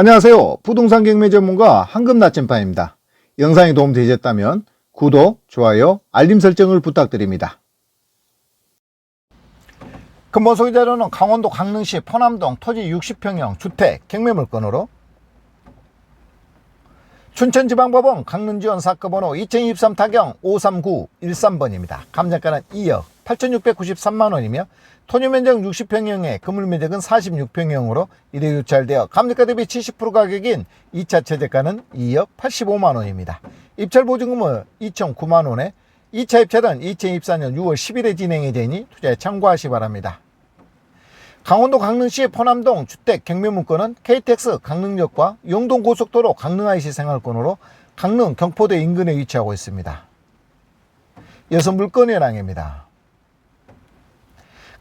안녕하세요. 부동산 경매 전문가 황금 나침반입니다. 영상이 도움되셨다면 구독, 좋아요, 알림 설정을 부탁드립니다. 근본 소유 자료는 강원도 강릉시 포남동 토지 60평형 주택 경매 물건으로 춘천지방법원 강릉지원 사건번호 2023 타경 53913번입니다. 감정가는 2억 8693만원이며 토지면적 60평형에 건물면적은 46평형으로 이래 유찰되어 감정가 대비 70% 가격인 2차 최저가는 2억 85만원입니다. 입찰보증금은 2,009만원에 2차 입찰은 2024년 6월 10일에 진행이 되니 투자에 참고하시 기 바랍니다. 강원도 강릉시 포남동 주택 경매문건은 KTX 강릉역과 영동고속도로 강릉 IC 생활권으로 강릉 경포대 인근에 위치하고 있습니다. 이어서 물건 현황입니다.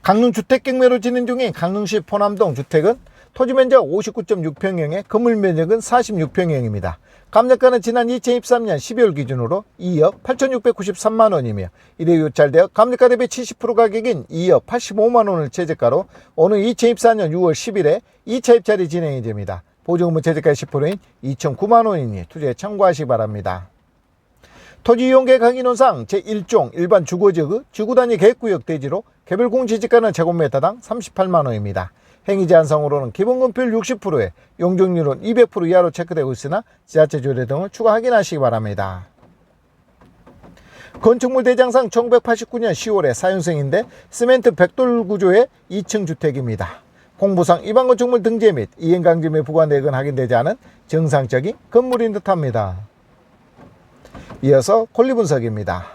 강릉 주택 경매로 진행 중인 강릉시 포남동 주택은 토지 면적 59.6평형에 건물 면적은 46평형입니다. 감정가는 지난 2023년 12월 기준으로 2억 8,693만 원이며 이래 유찰되어 감정가 대비 70% 가격인 2억 85만 원을 최저가로 오는 2024년 6월 10일에 2차 입찰이 진행이 됩니다. 보증금은 최저가 10%인 2,009만 원이니 투자에 참고하시기 바랍니다. 토지 이용 계획 확인원상 제1종 일반 주거지구 지구단위 계획구역 대지로 개별 공시지가는 제곱미터당 38만 원입니다. 행위 제한상으로는 기본건폐율 60%에 용적률은 200% 이하로 체크되고 있으나 지하철 조례 등을 추가 확인하시기 바랍니다. 건축물 대장상 1989년 10월에 사연생인데 시멘트 백돌 구조의 2층 주택입니다. 공부상 일반 건축물 등재 및 이행강점에 부과 내역은 확인되지 않은 정상적인 건물인 듯합니다. 이어서 권리 분석입니다.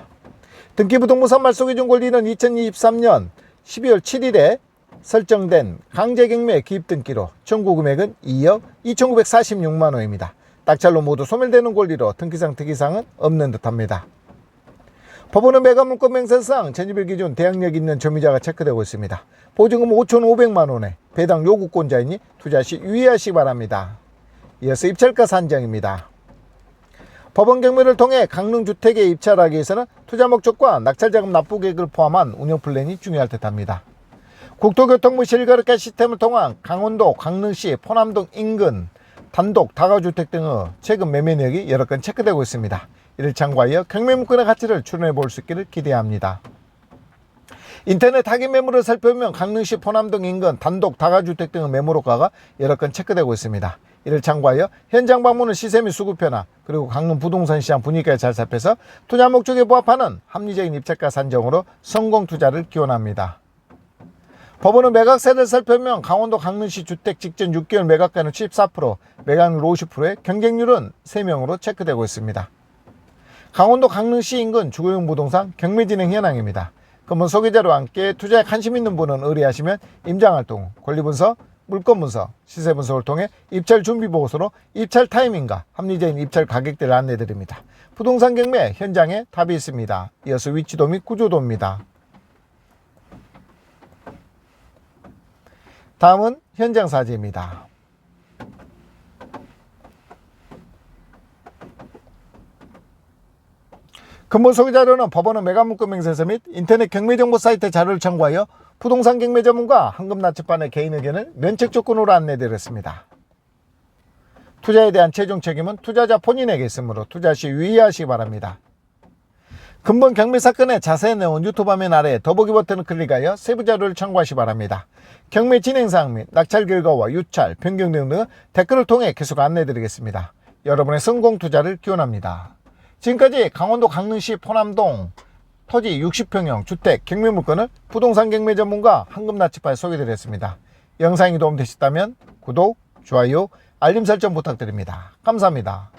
등기부등본상 말소 기준 권리는 2023년 12월 7일에 설정된 강제경매 기입등기로 청구 금액은 2억 2,946만 원입니다. 딱찰로 모두 소멸되는 권리로 등기상 특이상은 없는 듯합니다. 법원은 매각물권 맹세상 전입일 기준 대항력 있는 점유자가 체크되고 있습니다. 보증금 5,500만 원에 배당 요구권자이니 투자 시 유의하시기 바랍니다. 이어서 입찰가 산정입니다. 법원 경매를 통해 강릉 주택에 입찰하기 위해서는 투자 목적과 낙찰자금 납부 계획을 포함한 운영 플랜이 중요할 듯합니다. 국토교통부 실거래가 시스템을 통한 강원도 강릉시 포남동 인근 단독 다가주택 등의 최근 매매 내역이 여러 건 체크되고 있습니다. 이를 참고하여 경매물건의 가치를 추론해 볼 수 있기를 기대합니다. 인터넷 타깃 매물을 살펴보면 강릉시 포남동 인근 단독 다가주택 등의 매물호가가 여러 건 체크되고 있습니다. 이를 참고하여 현장 방문은 시세 및 수급 변화 그리고 강릉 부동산 시장 분위기에 잘 살펴서 투자 목적에 부합하는 합리적인 입찰가 산정으로 성공 투자를 기원합니다. 법원은 매각세를 살펴보면 강원도 강릉시 주택 직전 6개월 매각가는 74%, 매각률 50%에 경쟁률은 3명으로 체크되고 있습니다. 강원도 강릉시 인근 주거용 부동산 경매 진행 현황입니다. 그러면 소개자료와 함께 투자에 관심 있는 분은 의뢰하시면 임장활동, 권리분석, 물건분석, 시세분석을 통해 입찰 준비 보고서로 입찰 타이밍과 합리적인 입찰 가격대를 안내드립니다. 부동산 경매 현장에 답이 있습니다. 이어서 위치도 및 구조도입니다. 다음은 현장 사진입니다. 근본 소개 자료는 법원은 매각문건 명세서 및 인터넷 경매정보 사이트 자료를 참고하여 부동산 경매 전문가 황금 나침반의 개인 의견을 면책 조건으로 안내드렸습니다. 투자에 대한 최종 책임은 투자자 본인에게 있으므로 투자 시 유의하시기 바랍니다. 근본 경매 사건의 자세한 내용은 유튜브 화면 아래 더보기 버튼을 클릭하여 세부 자료를 참고하시 기 바랍니다. 경매 진행 사항 및 낙찰 결과와 유찰, 변경 등은 댓글을 통해 계속 안내드리겠습니다. 여러분의 성공 투자를 기원합니다. 지금까지 강원도 강릉시 포남동 토지 60평형 주택 경매 물건을 부동산 경매 전문가 황금나치파에 소개드렸습니다. 영상이 도움되셨다면 구독, 좋아요, 알림 설정 부탁드립니다. 감사합니다.